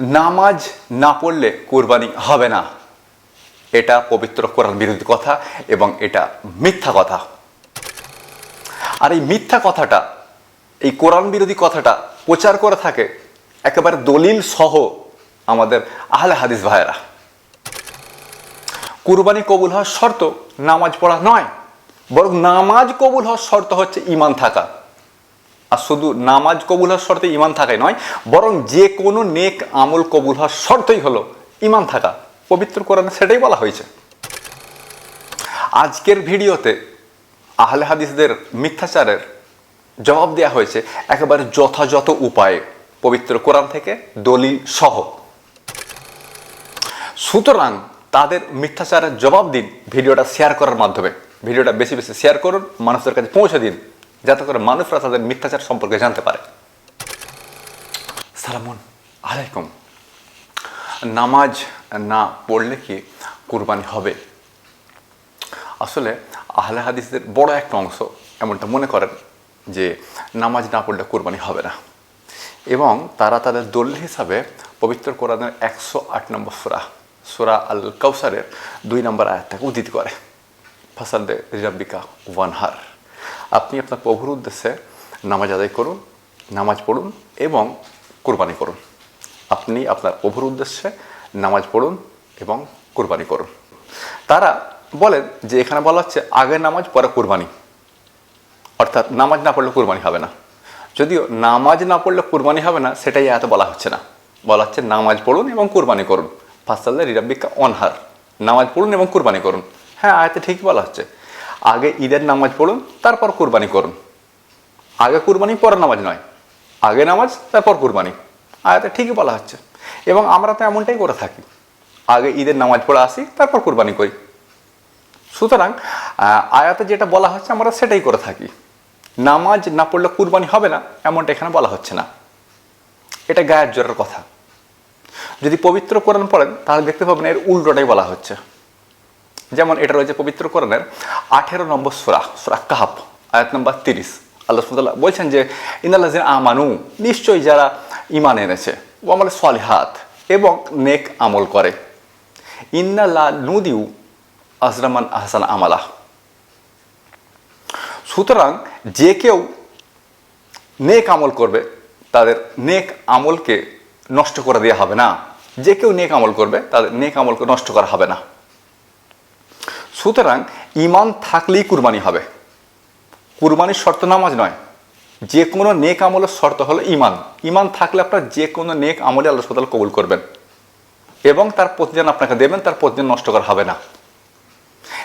নামাজ না পড়লে কোরবানি হবে না। এটা পবিত্র কোরআন বিরোধী কথা এবং এটা মিথ্যা কথা। আর এই মিথ্যা কথাটা, এই কোরআন বিরোধী কথাটা প্রচার করে থাকে একেবারে দলিল সহ আমাদের আহলে হাদিস ভাইয়েরা। কুরবানি কবুল হওয়ার শর্ত নামাজ পড়া নয়, বরং নামাজ কবুল হওয়ার শর্ত হচ্ছে ইমান থাকা। আর শুধু নামাজ কবুল হওয়ার শর্তে ইমান থাকাই নয়, বরং যে কোনো নেক আমল কবুল হওয়ার শর্তই হলো ইমান থাকা। পবিত্র কোরআনে সেটাই বলা হয়েছে। আজকের ভিডিওতে আহলে হাদিসদের মিথ্যাচারের জবাব দেওয়া হয়েছে একেবারে যথাযথ উপায়ে, পবিত্র কোরআন থেকে দলিল সহ। সুতরাং তাদের মিথ্যাচারের জবাব দিন ভিডিওটা শেয়ার করার মাধ্যমে। ভিডিওটা বেশি বেশি শেয়ার করুন মানুষের কাছে পৌঁছে দিন। যাতে করে মানুষরা তাদের মিথ্যাচার সম্পর্কে জানতে পারে। সালামুন আলাইকুম। নামাজ না পড়লে কি কুরবানি হবে? আসলে আহলে হাদিসদের বড় একটা অংশ এমনটা মনে করেন যে নামাজ না পড়লে কোরবানি হবে না। এবং তারা তাদের দল হিসাবে পবিত্র কোরআনের একশো আট নম্বর সুরা সুরা আল কৌসারের দুই নম্বর আয়াতটাকে উদ্ধৃত করে। ফাসাদে রিরাব্বিকা ওয়ানহার। আপনি আপনার প্রভুর উদ্দেশ্যে নামাজ আদায় করুন, নামাজ পড়ুন এবং কোরবানি করুন। আপনি আপনার প্রভুর উদ্দেশ্যে নামাজ পড়ুন এবং কোরবানি করুন। তারা বলেন যে এখানে বলা হচ্ছে আগে নামাজ, পরে কোরবানি। অর্থাৎ নামাজ না পড়লে কোরবানি হবে না। যদিও নামাজ না পড়লে কোরবানি হবে না, সেটাই এত বলা হচ্ছে না। বলা হচ্ছে নামাজ পড়ুন এবং কোরবানি করুন। ফাসাল্লা রিরাব্বিকা অনহার। নামাজ পড়ুন এবং কোরবানি করুন। হ্যাঁ আয়তে ঠিকই বলা হচ্ছে। আগে ঈদের নামাজ পড়ুন, তারপর কুরবানি করুন। আগে কুরবানি পরে নামাজ নয়। আগে নামাজ, তারপর কুরবানি। আয়াতে ঠিকই বলা হচ্ছে। এবং আমরা তো এমনটাই করে থাকি। আগে ঈদের নামাজ পড়ে আসি, তারপর কুরবানি করি। সুতরাং আয়াতে যেটা বলা হচ্ছে, আমরা সেটাই করে থাকি। নামাজ না পড়লে কুরবানি হবে না, এমনটা এখানে বলা হচ্ছে না। এটা গায়ের জোরের কথা। যদি পবিত্র কোরআন পড়েন, তাহলে দেখতে পাবেন এর উল্টোটাই বলা হচ্ছে। যেমন এটা রয়েছে পবিত্র কোরআনের আঠেরো নম্বর সুরা সুরা কাহাব আয়াত নম্বর তিরিশ। আল্লাহ সুমতাল্লাহ বলছেন যে ইন্দাল্লাহ আমানু নিশ্চয়ই যারা ইমান এনেছে ও আমলে সলিহাত, এবং নেক আমল করে। ইন্নাল্লা নুদিউ আজরামান আহসান আমালা সুতরাং যে কেউ নেক আমল করবে, তাদের নেক আমলকে নষ্ট করে দেওয়া হবে না। যে কেউ নেক আমল করবে, তাদের নেক আমলকে নষ্ট করা হবে না। সুতরাং ইমান থাকলেই কুরবানি হবে। কুরবানির শর্ত নামাজ নয়। যে কোনো নেক আমলের শর্ত হলো ইমান ইমান থাকলে আপনার যে কোনো নেক আমলে আল্লাহ সদাল কবুল করবেন। এবং তার প্রতিদান আপনাকে দেবেন, তার প্রতিদান নষ্ট করা হবে না।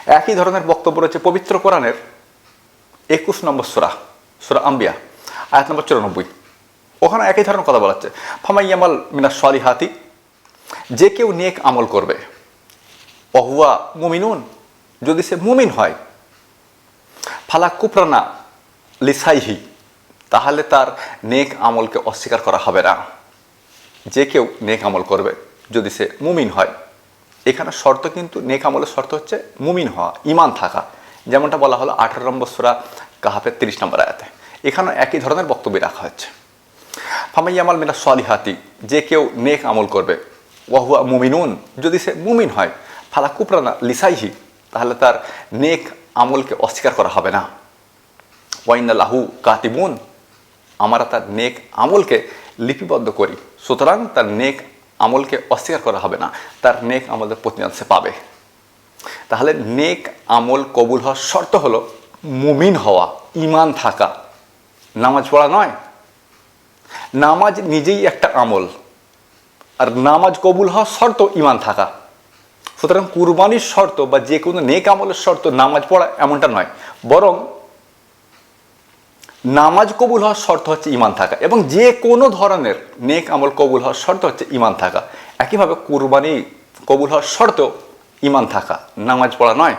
একই ধরনের বক্তব্য রয়েছে পবিত্র কোরআনের একুশ নম্বর সুরা সুরা আম্বিয়া, আয়াত নম্বর চুরানব্বই। ওখানে একই ধরনের কথা বলা হচ্ছে। ফামাইয়ামাল মিনা হাতি যে কেউ নেক আমল করবে অহুয়া মুমিনুন যদি সে মুমিন হয়, ফালা কুপরানা লিসাইহি, তাহলে তার নেক আমলকে অস্বীকার করা হবে না। যে কেউ নেক আমল করবে যদি সে মুমিন হয়। এখানে শর্ত কিন্তু নেক আমলের শর্ত হচ্ছে মুমিন হওয়া ইমান থাকা। যেমনটা বলা হলো আঠারো নম্বর সোরা কাহাফের তিরিশ নম্বর আয়াতে। এখানে একই ধরনের বক্তব্য রাখা হচ্ছে ফামাইয়ামাল মিনা সলিহাতি, যে কেউ নেক আমল করবে ওয়াহুয়া মুমিনুন, যদি সে মুমিন হয়, ফালা কুপরানা লিসাইহি তাহলে তার নেক আমলকে অস্বীকার করা হবে না। ওয়াইনাল্লাহু কাতিবুন। আমরা তার নেক আমলকে লিপিবদ্ধ করি। সুতরাং তার নেক আমলকে অস্বীকার করা হবে না। তার নেক আমলের প্রতিদান সে পাবে। তাহলে নেক আমল কবুল হওয়ার শর্ত হলো মুমিন হওয়া ইমান থাকা। নামাজ পড়া নয়। নামাজ নিজেই একটা আমল। আর নামাজ কবুল হওয়ার শর্ত ইমান থাকা। সুতরাং কুরবানির শর্ত বা যে কোনো নেক আমলের শর্ত নামাজ পড়া এমনটা নয়। বরং নামাজ কবুল হওয়ার শর্ত হচ্ছে ইমান থাকা এবং যে কোনো ধরনের নেক আমল কবুল হওয়ার শর্ত হচ্ছে ইমান থাকা। একইভাবে কুরবানি কবুল হওয়ার শর্ত ইমান থাকা। নামাজ পড়া নয়।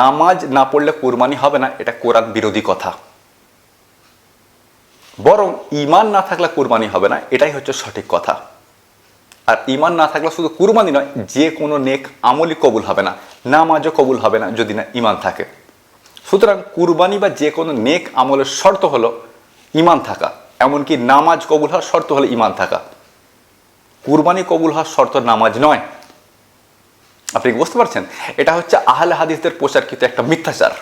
নামাজ না পড়লে কুরবানি হবে না, এটা কোরআন বিরোধী কথা। বরং ইমান না থাকলে কুরবানি হবে না, এটাই হচ্ছে সঠিক কথা। আর ইমান না থাকলে শুধু কুরবানি নয়, যে কোনো নেক আমলই কবুল হবে না, নামাজও কবুল হবে না যদি না ইমান থাকে। সুতরাং কুরবানি বা যে কোনো নেক আমলের শর্ত হলো ইমান থাকা, এমনকি নামাজ কবুল হওয়ার শর্ত হলো ইমান থাকা। কুরবানি কবুল হওয়ার শর্ত নামাজ নয়। আপনি বুঝতে পারছেন? এটা হচ্ছে আহলে হাদিসদের প্রচারকৃত একটা মিথ্যাচার।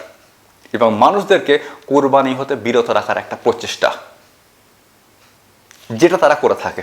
এবং মানুষদেরকে কোরবানি হতে বিরত রাখার একটা প্রচেষ্টা, যেটা তারা করে থাকে।